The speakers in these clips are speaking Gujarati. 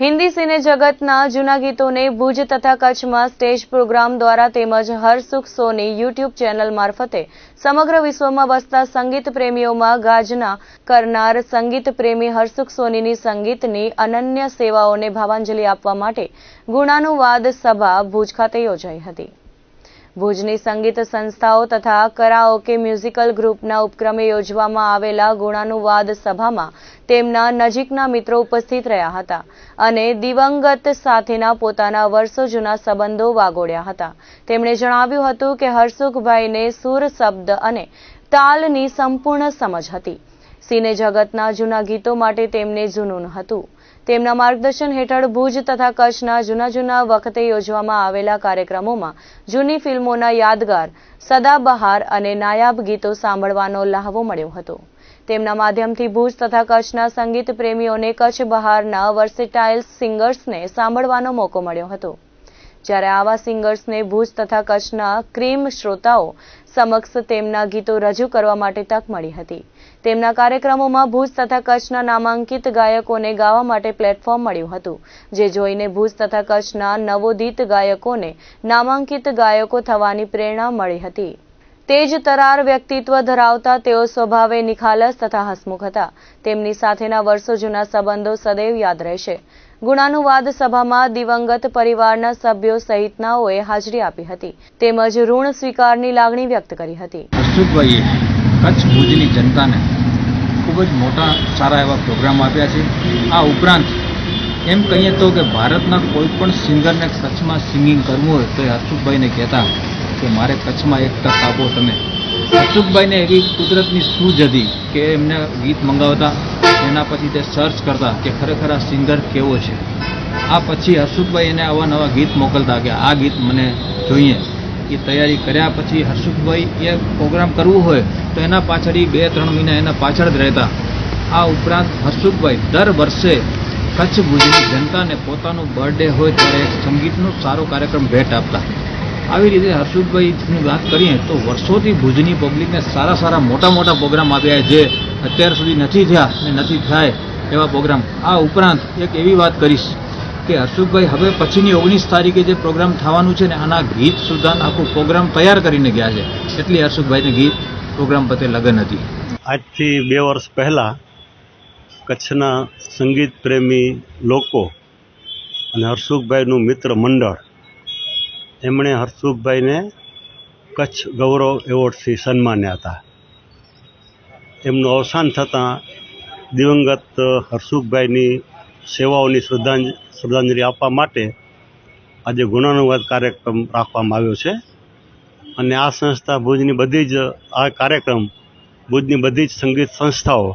હિન્દી સિને જગતના જૂના ગીતોને ભુજ તથા કચ્છમાં સ્ટેજ પ્રોગ્રામ દ્વારા તેમજ હરસુખ સોની યુટ્યુબ ચેનલ મારફતે સમગ્ર વિશ્વમાં વસતા સંગીત પ્રેમીઓમાં ગાજના કરનાર સંગીત પ્રેમી હરસુખ સોનીની સંગીતની અનન્ય સેવાઓને ભાવાંજલિ આપવા માટે ગુણાનુવાદ સભા ભુજ ખાતે યોજાઈ હતી. ભુજની સંગીત સંસ્થાઓ તથા કરાઓકે મ્યુઝિકલ ગ્રુપના ઉપક્રમે યોજવામાં આવેલા ગુણાનુવાદ સભામાં તેમના નજીકના મિત્રો ઉપસ્થિત રહ્યા હતા અને દિવંગત સાથેના પોતાના વર્ષો જૂના સંબંધો વાગોડ્યા હતા. તેમણે જણાવ્યું હતું કે હરસુખભાઈને સુર, શબ્દ અને તાલની સંપૂર્ણ સમજ હતી. સિને જગતના જૂના ગીતો માટે તેમને જુનૂન હતું. તેમના માર્ગદર્શન હેઠળ ભુજ તથા કચ્છના જૂના જૂના વખતે યોજવામાં આવેલા કાર્યક્રમોમાં જૂની ફિલ્મોના યાદગાર સદાબહાર અને નાયાબ ગીતો સાંભળવાનો લહાવો મળ્યો હતો. તેમના માધ્યમથી ભુજ તથા કચ્છના સંગીત પ્રેમીઓને કચ્છ બહારના વર્સિટાઇલ સિંગર્સને સાંભળવાનો મોકો મળ્યો હતો. જ્યારે આવા સિંગર્સને ભુજ તથા કચ્છના ક્રીમ શ્રોતાઓ સમક્ષ તેમના ગીતો રજૂ કરવા માટે તક મળી હતી. તેમના કાર્યક્રમોમાં ભુજ તથા કચ્છના નામાંકિત ગાયકોને ગાવા માટે પ્લેટફોર્મ મળ્યું હતું, જે જોઈને ભુજ તથા કચ્છના નવોદિત ગાયકોને નામાંકિત ગાયકો થવાની પ્રેરણા મળી હતી. તેજ તરાર વ્યક્તિત્વ ધરાવતા તેઓ સ્વભાવે નિખાલસ તથા હસમુખ હતા. તેમની સાથેના વર્ષો જૂના સંબંધો સદૈવ યાદ રહેશે. ગુણાનુવાદ સભામાં દિવંગત પરિવારના સભ્યો સહિતનાઓએ હાજરી આપી હતી. તેમજ ઋણ સ્વીકારની લાગણી વ્યક્ત કરી હતી. હર્ષુભાઈએ કચ્છ ભુજની જનતાને ખૂબ જ મોટા, સારા એવા પ્રોગ્રામ આપ્યા છે. આ ઉપરાંત એમ કહીએ તો કે ભારતના કોઈ પણ સિંગરને કચ્છમાં સિંગિંગ કરવું હોય તો એ હર્ષુભાઈને કહેતા કે મારે કચ્છમાં એક તક આપો તમે. હર્ષુભાઈને એવી કુદરતની સૂઝ હતી કે એમને ગીત મંગાવતા એના પછી તે સર્ચ કરતા કે ખરેખર આ સિંગર કેવો છે. આ પછી હર્ષુખભાઈ એને આવા નવા ગીત મોકલતા કે આ ગીત મને જોઈએ. એ તૈયારી કર્યા પછી હર્ષુખભાઈ એ પ્રોગ્રામ કરવું હોય તો એના પાછળ એ બે ત્રણ મહિના એના પાછળ જ રહેતા. આ ઉપરાંત હર્ષુખભાઈ દર વર્ષે કચ્છ ભુજની જનતાને પોતાનું બર્થડે હોય ત્યારે એક સંગીતનો સારો કાર્યક્રમ ભેટ આપતા. આવી રીતે હર્ષુખભાઈની વાત કરીએ તો વર્ષોથી ભુજની પબ્લિકને સારા સારા મોટા મોટા પ્રોગ્રામ આપ્યા જે અત્યાર સુધી નથી થયા અને નથી થાય એવા પ્રોગ્રામ. આ ઉપરાંત એક એવી વાત કરીશ કે હર્ષુખભાઈ હવે પછીની ઓગણીસ તારીખે જે પ્રોગ્રામ થવાનું છે ને આના ગીત સુધા આખો પ્રોગ્રામ તૈયાર કરીને ગયા છે. એટલી હર્ષુખભાઈને ગીત પ્રોગ્રામ પ્રત્યે લગન હતી. આજથી બે વર્ષ પહેલાં કચ્છના સંગીત પ્રેમી લોકો અને હર્ષુખભાઈનું મિત્ર મંડળ, એમણે હર્ષુખભાઈને કચ્છ ગૌરવ એવોર્ડથી સન્માન્યા હતા. એમનું અવસાન થતાં દિવંગત હર્ષુખભાઈની સેવાઓની શ્રદ્ધાંજ, શ્રદ્ધાંજલિ આપવા માટે આજે ગુણાનુવાદ કાર્યક્રમ રાખવામાં આવ્યો છે. અને આ સંસ્થા ભુજની બધી જ, આ કાર્યક્રમ ભુજની બધી જ સંગીત સંસ્થાઓ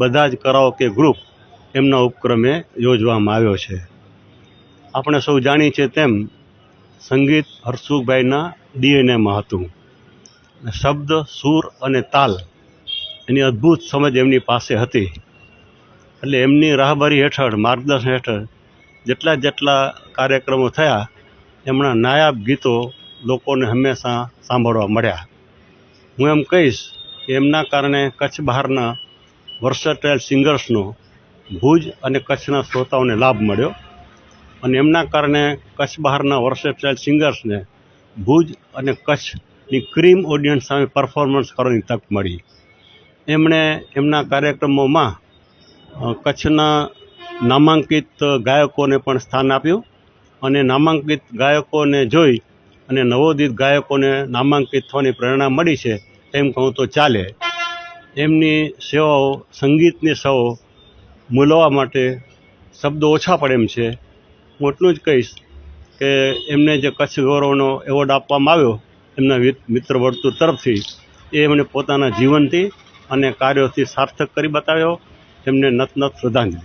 બધા જ કરાઓકે ગ્રુપ એમના ઉપક્રમે યોજવામાં આવ્યો છે. આપણે સૌ જાણીએ છીએ તેમ સંગીત હર્ષુખભાઈના ડીએનએમાં હતું. શબ્દ, સૂર અને તાલ એની અદ્ભુત સમજ એમની પાસે હતી. એટલે એમની રાહબરી હેઠળ, માર્ગદર્શન હેઠળ જેટલા જેટલા કાર્યક્રમો થયા, એમના નાયાબ ગીતો લોકોને હંમેશા સાંભળવા મળ્યા. હું એમ કહીશ કે એમના કારણે કચ્છ બહારના વર્સટાઇલ સિંગર્સનો ભુજ અને કચ્છના શ્રોતાઓને લાભ મળ્યો અને એમના કારણે કચ્છ બહારના વર્સટાઇલ સિંગર્સને ભુજ અને કચ્છની ક્રીમ ઓડિયન્સ સામે પરફોર્મન્સ કરવાની તક મળી. એમણે એમના કાર્યક્રમોમાં કચ્છના નામાંકિત ગાયકોને પણ સ્થાન આપ્યું અને નામાંકિત ગાયકોને જોઈ અને નવોદિત ગાયકોને નામાંકિત થવાની પ્રેરણા મળી છે એમ કહું તો ચાલે. એમની સેવાઓ, સંગીતની સેવાઓ મૂલવા માટે શબ્દો ઓછા પડે એમ છે. હું એટલું જ કહીશ કે એમને જે કચ્છ ગૌરવનો એવોર્ડ આપવામાં આવ્યો એમના મિત્ર વર્તુળ તરફથી, એ એમને પોતાના જીવનથી અને કાર્યોથી સાર્થક કરી બતાવ્યો. એમને નત નત શ્રદ્ધાંજલિ